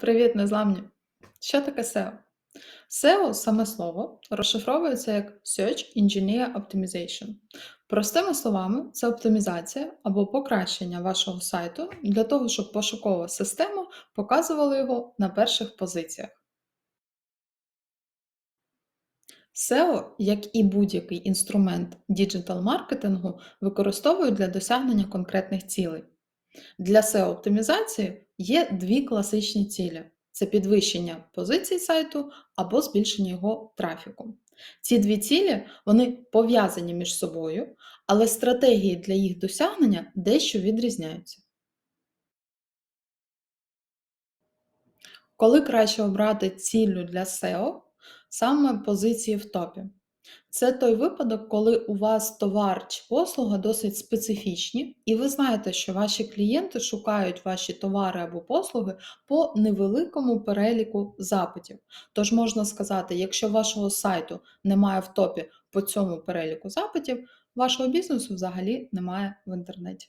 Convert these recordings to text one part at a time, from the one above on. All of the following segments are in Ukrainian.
Привіт, незламні! Що таке SEO? SEO, саме слово, розшифровується як Search Engineer Optimization. Простими словами, це оптимізація або покращення вашого сайту для того, щоб пошукова система показувала його на перших позиціях. SEO, як і будь-який інструмент діджитал-маркетингу, використовують для досягнення конкретних цілей. Для SEO-оптимізації є дві класичні цілі: це підвищення позицій сайту або збільшення його трафіку. Ці дві цілі вони пов'язані між собою, але стратегії для їх досягнення дещо відрізняються. Коли краще обрати ціллю для SEO, саме позиції в топі. Це той випадок, коли у вас товар чи послуга досить специфічні, і ви знаєте, що ваші клієнти шукають ваші товари або послуги по невеликому переліку запитів. Тож можна сказати, якщо вашого сайту немає в топі по цьому переліку запитів, вашого бізнесу взагалі немає в інтернеті.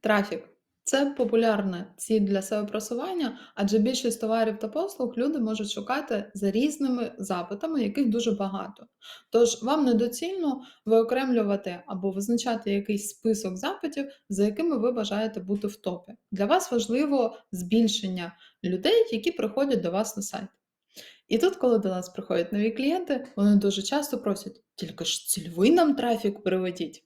Трафік. Це популярна ціль для себе просування, адже більшість товарів та послуг люди можуть шукати за різними запитами, яких дуже багато. Тож вам недоцільно виокремлювати або визначати якийсь список запитів, за якими ви бажаєте бути в топі. Для вас важливо збільшення людей, які приходять до вас на сайт. І тут, коли до нас приходять нові клієнти, вони дуже часто просять: тільки ж цільовий нам трафік приведіть.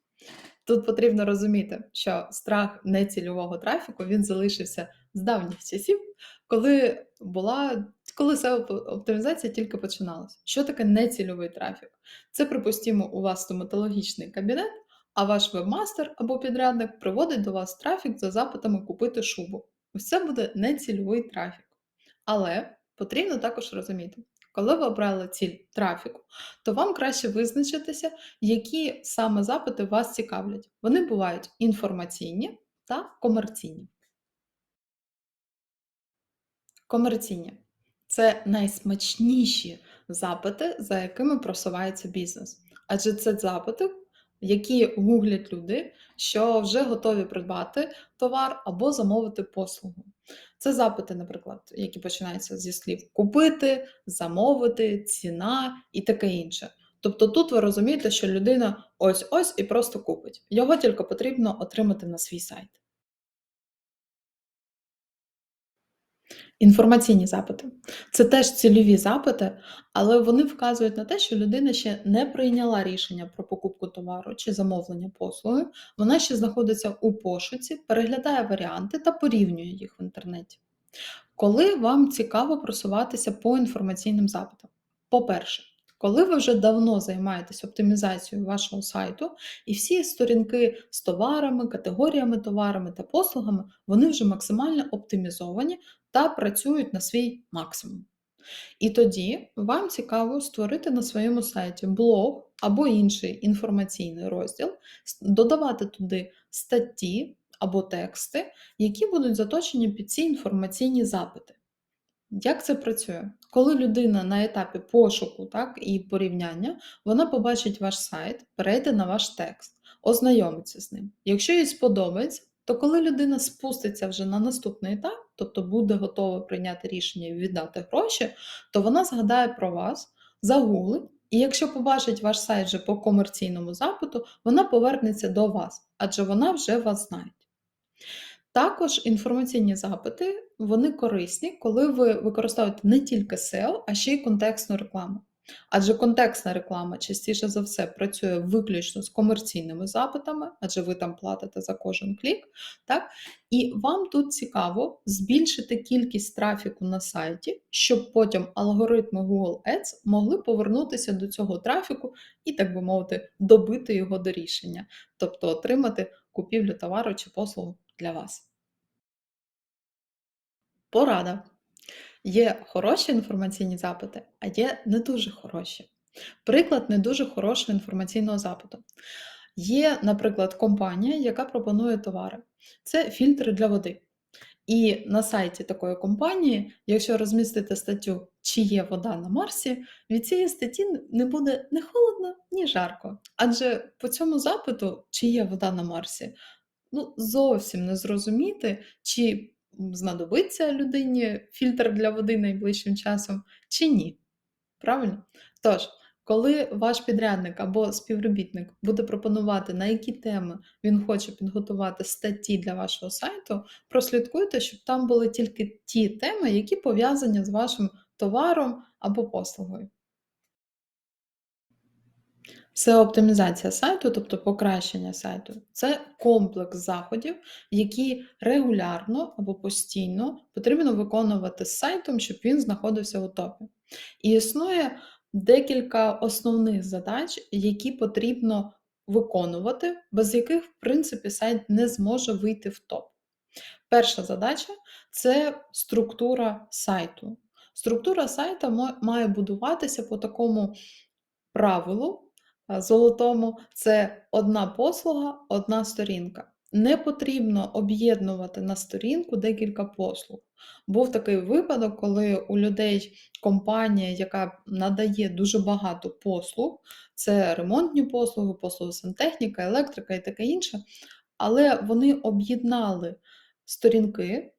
Тут потрібно розуміти, що страх нецільового трафіку він залишився з давніх часів, коли була коли SEO-оптимізація тільки починалася. Що таке нецільовий трафік? Це, припустімо, у вас стоматологічний кабінет, а ваш вебмастер або підрядник приводить до вас трафік за запитами купити шубу. Ось це буде нецільовий трафік. Але потрібно також розуміти, коли ви обрали ціль трафіку, то вам краще визначитися, які саме запити вас цікавлять. Вони бувають інформаційні та комерційні. Комерційні це найсмачніші запити, за якими просувається бізнес. Адже це запити, які гуглять люди, що вже готові придбати товар або замовити послугу. Це запити, наприклад, які починаються зі слів купити, замовити, ціна і таке інше. Тобто тут ви розумієте, що людина ось-ось і просто купить. Його тільки потрібно отримати на свій сайт. Інформаційні запити. Це теж цільові запити, але вони вказують на те, що людина ще не прийняла рішення про покупку товару чи замовлення послуги, вона ще знаходиться у пошуці, переглядає варіанти та порівнює їх в інтернеті. Коли вам цікаво просуватися по інформаційним запитам? По-перше, коли ви вже давно займаєтесь оптимізацією вашого сайту, і всі сторінки з товарами, категоріями товарами та послугами, вони вже максимально оптимізовані та працюють на свій максимум. І тоді вам цікаво створити на своєму сайті блог або інший інформаційний розділ, додавати туди статті або тексти, які будуть заточені під ці інформаційні запити. Як це працює? Коли людина на етапі пошуку так, і порівняння, вона побачить ваш сайт, перейде на ваш текст, ознайомиться з ним. Якщо їй сподобається, то коли людина спуститься вже на наступний етап, тобто буде готова прийняти рішення і віддати гроші, то вона згадає про вас, загуглить, і якщо побачить ваш сайт вже по комерційному запиту, вона повернеться до вас, адже вона вже вас знає. Також інформаційні запити вони корисні, коли ви використовуєте не тільки SEO, а ще й контекстну рекламу. Адже контекстна реклама частіше за все працює виключно з комерційними запитами, адже ви там платите за кожен клік. Так? І вам тут цікаво збільшити кількість трафіку на сайті, щоб потім алгоритми Google Ads могли повернутися до цього трафіку і, так би мовити, добити його до рішення, тобто отримати купівлю товару чи послугу для вас. Порада. Є хороші інформаційні запити, а є не дуже хороші. Приклад не дуже хорошого інформаційного запиту. Є, наприклад, компанія, яка пропонує товари. Це фільтри для води. І на сайті такої компанії, якщо розмістити статтю, чи є вода на Марсі, від цієї статті не буде ні холодно, ні жарко. Адже по цьому запиту, чи є вода на Марсі, ну, зовсім не зрозуміти, чи знадобиться людині фільтр для води найближчим часом, чи ні. Правильно? Тож, коли ваш підрядник або співробітник буде пропонувати, на які теми він хоче підготувати статті для вашого сайту, прослідкуйте, щоб там були тільки ті теми, які пов'язані з вашим товаром або послугою. SEO-оптимізація сайту, тобто покращення сайту, це комплекс заходів, які регулярно або постійно потрібно виконувати з сайтом, щоб він знаходився у топі. І існує декілька основних задач, які потрібно виконувати, без яких, в принципі, сайт не зможе вийти в топ. Перша задача це структура сайту. Структура сайту має будуватися по такому правилу золотому: це одна послуга, одна сторінка. Не потрібно об'єднувати на сторінку декілька послуг. Був такий випадок, коли у людей компанія, яка надає дуже багато послуг, це ремонтні послуги, послуги сантехніка, електрика і таке інше, але вони об'єднали сторінки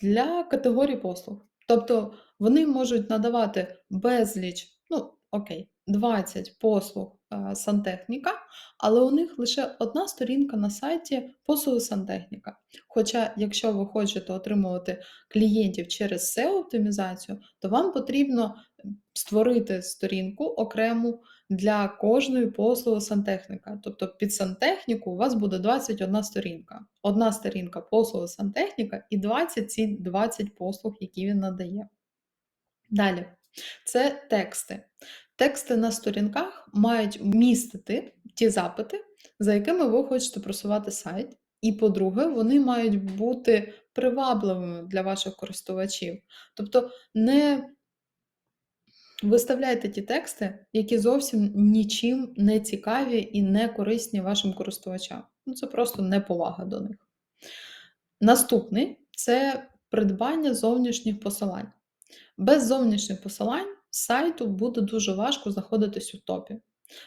для категорій послуг. Тобто вони можуть надавати безліч, ну окей, 20 послуг е, сантехніка, але у них лише одна сторінка на сайті послуги сантехніка. Хоча, якщо ви хочете отримувати клієнтів через SEO-оптимізацію, то вам потрібно створити сторінку окрему для кожної послуги сантехніка. Тобто під сантехніку у вас буде 21 сторінка. Одна сторінка послуги сантехніка і 20 ці 20 послуг, які він надає. Далі, це тексти. Тексти на сторінках мають містити ті запити, за якими ви хочете просувати сайт. І, по-друге, вони мають бути привабливими для ваших користувачів. Тобто не виставляйте ті тексти, які зовсім нічим не цікаві і не корисні вашим користувачам. Ну, це просто неповага до них. Наступний це придбання зовнішніх посилань. Без зовнішніх посилань сайту буде дуже важко знаходитись у топі.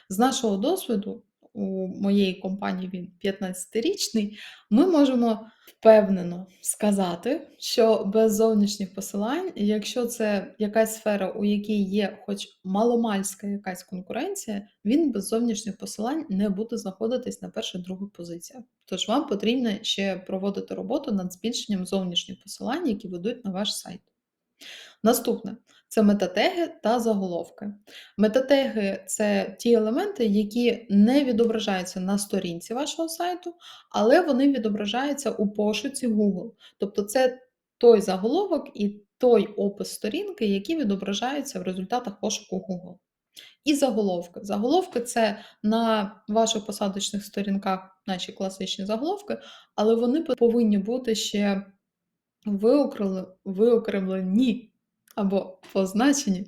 З нашого досвіду, у моєї компанії він 15-річний, ми можемо впевнено сказати, що без зовнішніх посилань, якщо це якась сфера, у якій є хоч маломальська якась конкуренція, він без зовнішніх посилань не буде знаходитись на перших-других позиціях. Тож вам потрібно ще проводити роботу над збільшенням зовнішніх посилань, які ведуть на ваш сайт. Наступне це метатеги та заголовки. Метатеги це ті елементи, які не відображаються на сторінці вашого сайту, але вони відображаються у пошуці Google. Тобто це той заголовок і той опис сторінки, які відображаються в результатах пошуку Google. І заголовки. Заголовки це на ваших посадочних сторінках наші класичні заголовки, але вони повинні бути ще виокремлені або позначені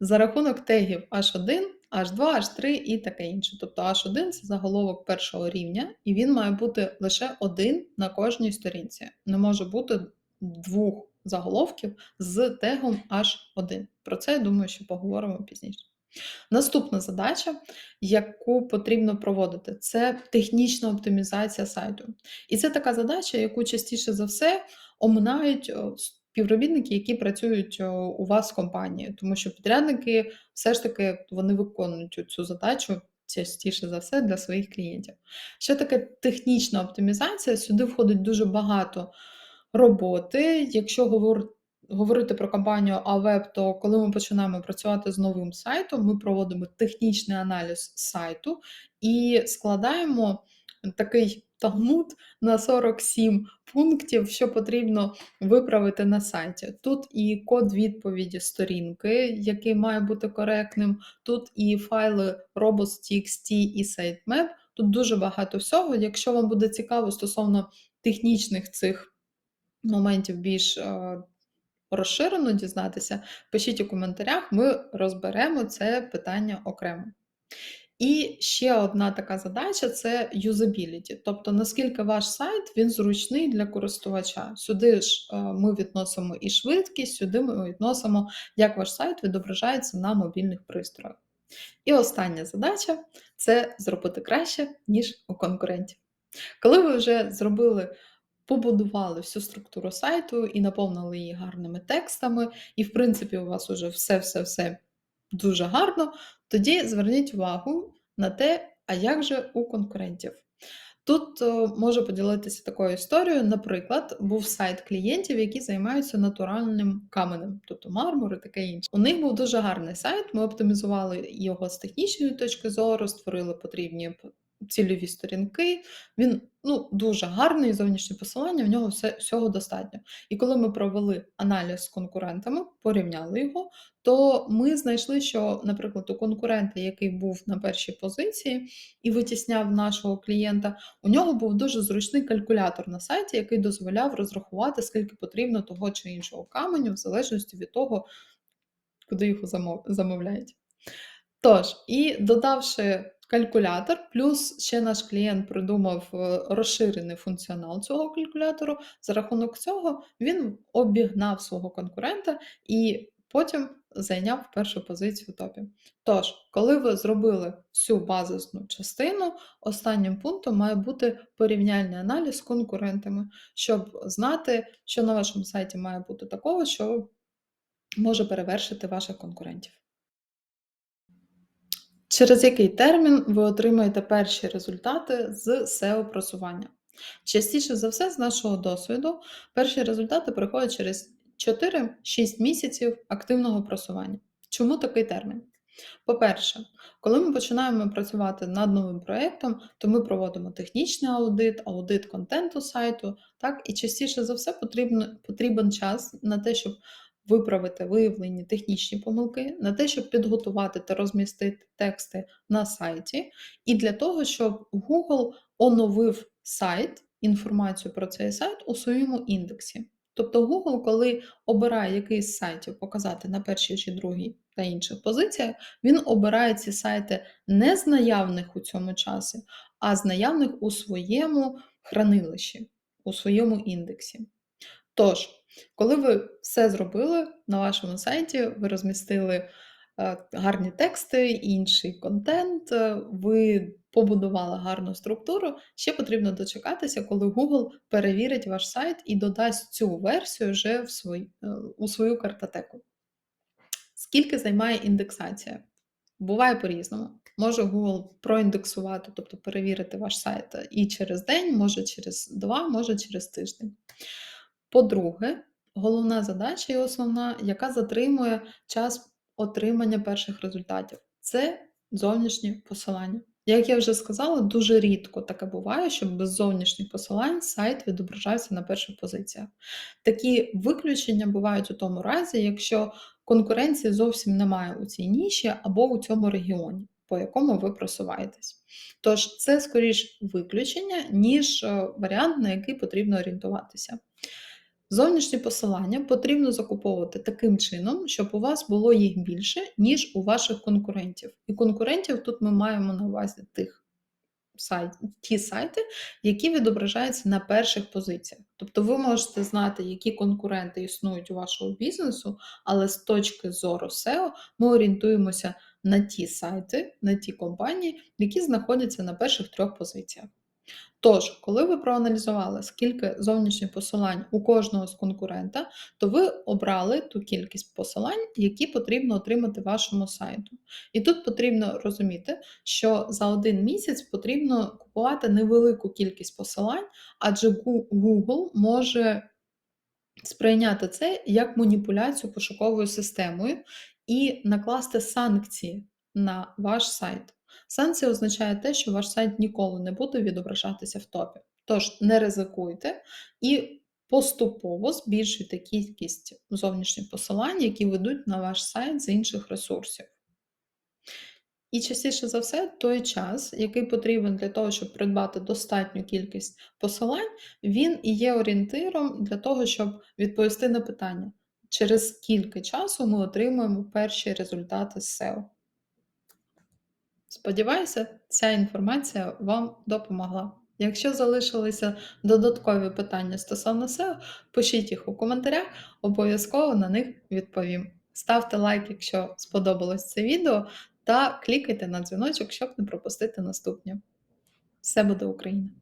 за рахунок тегів H1, H2, H3 і таке інше. Тобто H1 це заголовок першого рівня, і він має бути лише один на кожній сторінці. Не може бути двох заголовків з тегом H1. Про це я думаю, що поговоримо пізніше. Наступна задача, яку потрібно проводити, це технічна оптимізація сайту. І це така задача, яку частіше за все оминають співробітники, які працюють у вас в компанії, тому що підрядники все ж таки вони виконують цю задачу частіше за все для своїх клієнтів. Що таке технічна оптимізація? Сюди входить дуже багато роботи. Якщо говорити про компанію Авеб, то коли ми починаємо працювати з новим сайтом, ми проводимо технічний аналіз сайту і складаємо такий талмуд на 47 пунктів, що потрібно виправити на сайті. Тут і код відповіді сторінки, який має бути коректним, тут і файли robots.txt і sitemap. Тут дуже багато всього. Якщо вам буде цікаво стосовно технічних цих моментів більш е, розширено дізнатися, пишіть у коментарях, ми розберемо це питання окремо. І ще одна така задача це юзабіліті, тобто наскільки ваш сайт він зручний для користувача. Сюди ж е, ми відносимо і швидкість, сюди ми відносимо, як ваш сайт відображається на мобільних пристроях. І остання задача це зробити краще, ніж у конкурентів. Коли ви вже зробили побудували всю структуру сайту і наповнили її гарними текстами, і, в принципі, у вас уже все-все-все дуже гарно, тоді зверніть увагу на те, а як же у конкурентів. Тут е, можу поділитися такою історією. Наприклад, був сайт клієнтів, які займаються натуральним каменем, тобто мармур і таке інше. У них був дуже гарний сайт. Ми оптимізували його з технічної точки зору, створили потрібні цільові сторінки. Він ну, дуже гарний, зовнішнє посилання, в нього все, всього достатньо. І коли ми провели аналіз з конкурентами, порівняли його, то ми знайшли, що, наприклад, у конкурента, який був на першій позиції і витісняв нашого клієнта, у нього був дуже зручний калькулятор на сайті, який дозволяв розрахувати, скільки потрібно того чи іншого каменю, в залежності від того, куди його замовляють. Тож, і додавши калькулятор, плюс ще наш клієнт придумав е, розширений функціонал цього калькулятору. За рахунок цього він обігнав свого конкурента і потім зайняв першу позицію в топі. Тож, коли ви зробили всю базисну частину, останнім пунктом має бути порівняльний аналіз з конкурентами, щоб знати, що на вашому сайті має бути такого, що може перевершити ваших конкурентів. Через який термін ви отримаєте перші результати з SEO-просування? Частіше за все, з нашого досвіду, перші результати приходять через 4-6 місяців активного просування. Чому такий термін? По-перше, коли ми починаємо працювати над новим проєктом, то ми проводимо технічний аудит, аудит контенту сайту, так, і частіше за все потрібно, потрібен час на те, щоб виправити виявлені технічні помилки, на те, щоб підготувати та розмістити тексти на сайті, і для того, щоб Google оновив сайт, інформацію про цей сайт у своєму індексі. Тобто Google, коли обирає якийсь з сайтів показати на першій чи другій та інших позиціях, він обирає ці сайти не з наявних у цьому часі, а з наявних у своєму хранилищі, у своєму індексі. Тож, коли ви все зробили на вашому сайті, ви розмістили е, гарні тексти, інший контент, е, ви побудували гарну структуру, ще потрібно дочекатися, коли Google перевірить ваш сайт і додасть цю версію вже в свій, е, у свою картотеку. Скільки займає індексація? Буває по-різному. Може Google проіндексувати, тобто перевірити ваш сайт і через день, може через два, може через тиждень. По-друге, головна задача і основна, яка затримує час отримання перших результатів це зовнішні посилання. Як я вже сказала, дуже рідко таке буває, щоб без зовнішніх посилань сайт відображався на перших позиціях. Такі виключення бувають у тому разі, якщо конкуренції зовсім немає у цій ніші або у цьому регіоні, по якому ви просуваєтесь. Тож це скоріш виключення, ніж е, варіант, на який потрібно орієнтуватися. Зовнішні посилання потрібно закуповувати таким чином, щоб у вас було їх більше, ніж у ваших конкурентів. І конкурентів тут ми маємо на увазі тих сайт, ті сайти, які відображаються на перших позиціях. Тобто ви можете знати, які конкуренти існують у вашого бізнесу, але з точки зору SEO ми орієнтуємося на ті сайти, на ті компанії, які знаходяться на перших трьох позиціях. Тож, коли ви проаналізували, скільки зовнішніх посилань у кожного з конкурента, то ви обрали ту кількість посилань, які потрібно отримати вашому сайту. І тут потрібно розуміти, що за один місяць потрібно купувати невелику кількість посилань, адже Google може сприйняти це як маніпуляцію пошуковою системою і накласти санкції на ваш сайт. Санкція означає те, що ваш сайт ніколи не буде відображатися в топі. Тож не ризикуйте і поступово збільшуйте кількість зовнішніх посилань, які ведуть на ваш сайт з інших ресурсів. І частіше за все, той час, який потрібен для того, щоб придбати достатню кількість посилань, він і є орієнтиром для того, щоб відповісти на питання, через скільки часу ми отримуємо перші результати з SEO. Сподіваюся, ця інформація вам допомогла. Якщо залишилися додаткові питання стосовно SEO, пишіть їх у коментарях, обов'язково на них відповім. Ставте лайк, якщо сподобалось це відео, та клікайте на дзвіночок, щоб не пропустити наступні. Все буде Україна!